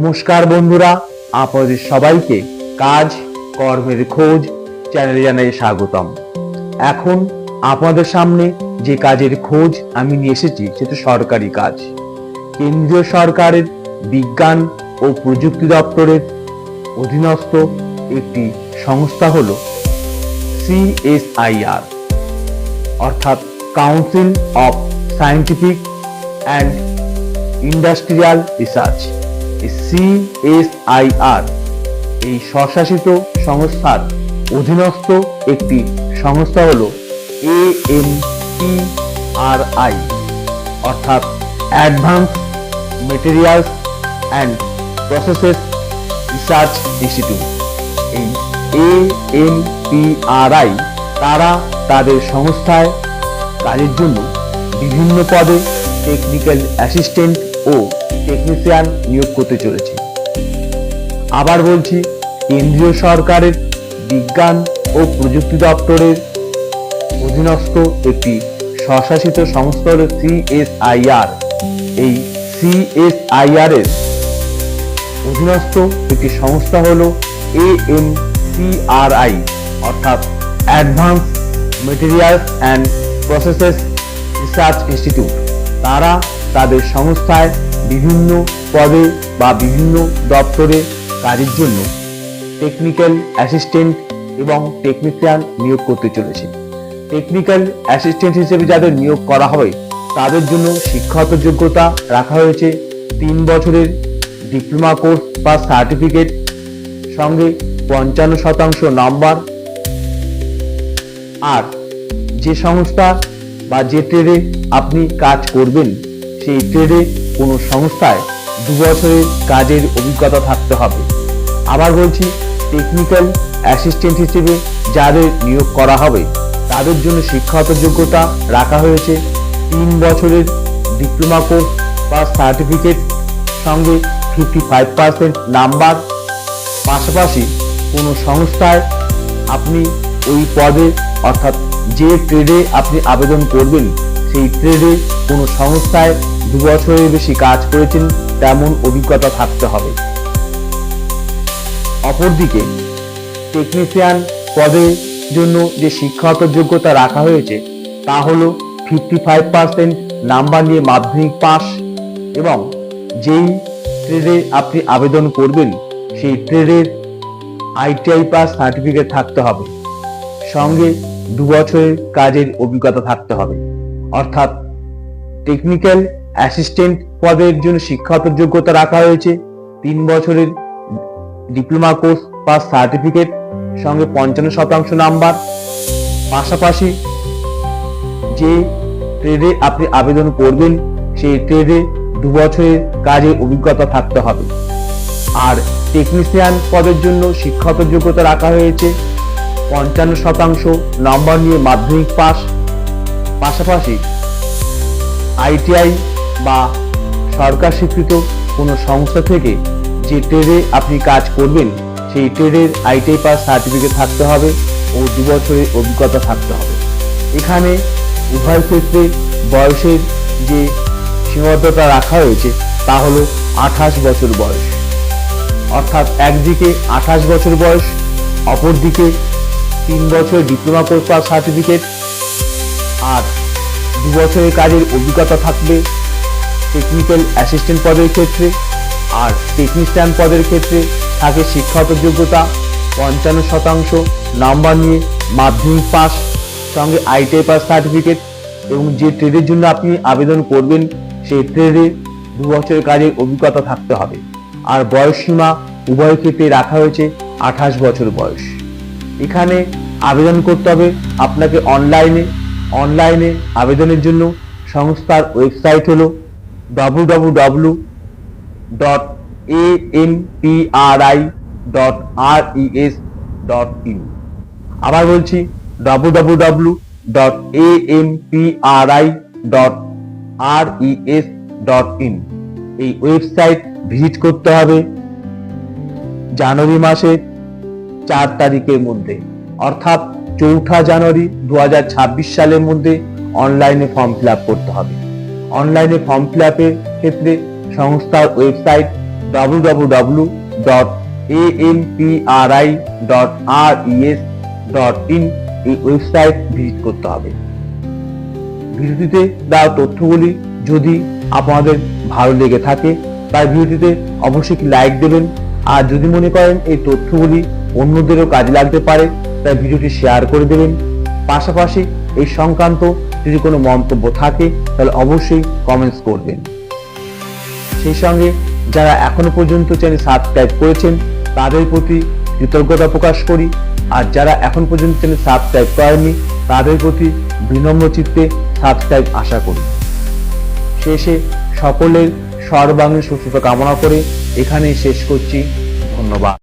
নমস্কার বন্ধুরা, আপনাদের সবাইকে কাজ, কর্মের খোঁজ চ্যানেলে জানাই স্বাগতম। এখন আপনাদের সামনে যে কাজের খোঁজ আমি নিয়ে এসেছি সেটা সরকারি কাজ। কেন্দ্রীয় সরকারের বিজ্ঞান ও প্রযুক্তি দপ্তরের অধীনস্থ একটি সংস্থা হলো সিএসআইআর, অর্থাৎ council of scientific and industrial research CSIR এই স্বশাসিত সংস্থার অধীনস্থ একটি সংস্থা হল এএমপিআরআই অর্থাৎ advance materials and processes research institute এই এএমপিআরআই তারা তাদের সংস্থায় কাজের জন্য বিভিন্ন পদে টেকনিক্যাল অ্যাসিস্ট্যান্ট ও টেকনিশিয়ান নিয়োগ করতে চলেছে। আবার বলছি, কেন্দ্রীয় সরকারের বিজ্ঞান ও প্রযুক্তি দপ্তরের অধীনস্থ একটি স্বশাসিত সংস্থা হল সিএসআইআর। এই সিএসআইআর এর অধীনস্থ একটি সংস্থা হল এএমসিআরআই অর্থাৎ advance materials and processes research institute. তারা তাদের সংস্থায় বিভিন্ন পদে বা বিভিন্ন দপ্তরে কাজের জন্য টেকনিক্যাল অ্যাসিস্ট্যান্ট এবং টেকনিশিয়ান নিয়োগ করতে চলেছে। টেকনিক্যাল অ্যাসিস্ট্যান্ট হিসেবে যাদের নিয়োগ করা হবে তাদের জন্য শিক্ষাগত যোগ্যতা রাখা হয়েছে। তিন বছরের ডিপ্লোমা কোর্স বা সার্টিফিকেট সঙ্গে পঞ্চান্ন শতাংশ নাম্বার। আর যে সংস্থা বা যে ট্রেডে আপনি কাজ করবেন, সেই ট্রেডে কোনো সংস্থায় দু বছরের কাজের অভিজ্ঞতা থাকতে হবে। আবার বলছি টেকনিক্যাল অ্যাসিস্ট্যান্ট হিসেবে যাদের নিয়োগ করা হবে, তাদের জন্য শিক্ষাগত যোগ্যতা রাখা হয়েছে। তিন বছরের ডিপ্লোমা কোর্স বা সার্টিফিকেট সঙ্গে ফিফটি ফাইভ পার্সেন্ট নাম্বার। পাশাপাশি কোনো সংস্থায় আপনি ওই পদে, অর্থাৎ যে ট্রেডে আপনি আবেদন করবেন সেই ট্রেডে কোনো সংস্থায় দু বছরের বেশি কাজ করেছেন, তেমন অভিজ্ঞতা থাকতে হবে। অপরদিকে টেকনিশিয়ান পদের জন্য যে শিক্ষাগত যোগ্যতা রাখা হয়েছে, তা হলো ফিফটি ফাইভ পার্সেন্ট নাম্বার নিয়ে মাধ্যমিক পাস এবং যেই ট্রেডে আপনি আবেদন করবেন, সেই ট্রেডের আইটিআই পাস সার্টিফিকেট থাকতে হবে। সঙ্গে দু বছরের কাজের অভিজ্ঞতা থাকতে হবে। অর্থাৎ টেকনিক্যাল অ্যাসিস্ট্যান্ট পদের জন্য শিক্ষাগত যোগ্যতা রাখা হয়েছে। তিন বছরের ডিপ্লোমা কোর্স বা সার্টিফিকেট সঙ্গে পঞ্চান্ন শতাংশ নাম্বার পাশাপাশি যে ট্রেডে আপনি আবেদন করবেন, সেই ট্রেডে দু বছরের কাজের অভিজ্ঞতা থাকতে হবে। আর টেকনিশিয়ান পদের জন্য শিক্ষাগত যোগ্যতা রাখা হয়েছে। পঞ্চান্ন শতাংশ নম্বর নিয়ে মাধ্যমিক পাস পাশাপাশি আইটিআই বা সরকার স্বীকৃত কোনো সংস্থা থেকে যে ট্রেডে আপনি কাজ করবেন, সেই ট্রেডের আইটিআই পাস সার্টিফিকেট থাকতে হবে ও দু বছরের অভিজ্ঞতা থাকতে হবে। এখানে উভয় ক্ষেত্রে বয়সের যে সীমাবদ্ধতা রাখা হয়েছে, তা হলো আঠাশ বছর বয়স। অর্থাৎ একদিকে আঠাশ বছর বয়স, অপরদিকে তিন বছর ডিপ্লোমা কোর্স পাস সার্টিফিকেট আর দু বছরের কাজের অভিজ্ঞতা থাকবে টেকনিক্যাল অ্যাসিস্ট্যান্ট পদের ক্ষেত্রে আর টেকনিশিয়ান পদের ক্ষেত্রে থাকে শিক্ষাগত যোগ্যতা, পঞ্চান্ন শতাংশ নাম্বার নিয়ে মাধ্যমিক পাস, সঙ্গে আইটিআই পাস সার্টিফিকেট এবং যে ট্রেডের জন্য আপনি আবেদন করবেন, সেই ট্রেডে দু বছরের কাজের অভিজ্ঞতা থাকতে হবে। আর বয়স সীমা উভয় ক্ষেত্রে রাখা হয়েছে আঠাশ বছর বয়স। এখানে আবেদন করতে হবে আপনাকে অনলাইনে অনলাইনে আবেদনের জন্য সংস্থার ওয়েবসাইট হল W W W dot A M P R I dot R E S dot in আবার বলছি W W W dot A M P R I dot R E S dot in এই website visit করতে হবে জানুয়ারি মাসের চার তারিখের মধ্যে। অর্থাৎ চৌঠা জানুয়ারি দু হাজার ছাব্বিশ সালের মধ্যে অনলাইনে ফর্ম ফিল করতে হবে। অনলাইনে ফর্ম ফিল ক্ষেত্রে সংস্থার website W W dot AMPRI dot R E S dot in এই ওয়েবসাইট ভিজিট করতে হবে। ভিডিওটিতে দেওয়া তথ্যগুলি যদি আপনাদের ভালো লেগে থাকে, তাই ভিডিওটিতে অবশ্যই লাইক দেবেন। আর যদি মনে করেন এই তথ্যগুলি অন্যদেরও কাজে লাগতে পারে তাই ভিডিওটি শেয়ার করে দেবেন। পাশাপাশি এই সংক্রান্ত যদি কোনো মন্তব্য থাকে, তাহলে অবশ্যই কমেন্টস করবেন। সেই সঙ্গে যারা এখনও পর্যন্ত চ্যানেল সাবস্ক্রাইব করেছেন, তাদের প্রতি কৃতজ্ঞতা প্রকাশ করি। আর যারা এখন পর্যন্ত চ্যানেল সাবস্ক্রাইব করেননি, তাদের প্রতি বিনম্র চিত্তে সাবস্ক্রাইব আশা করি। শেষে সকলের সর্বাঙ্গীন সুস্থতা কামনা করে এখানেই শেষ করছি। ধন্যবাদ।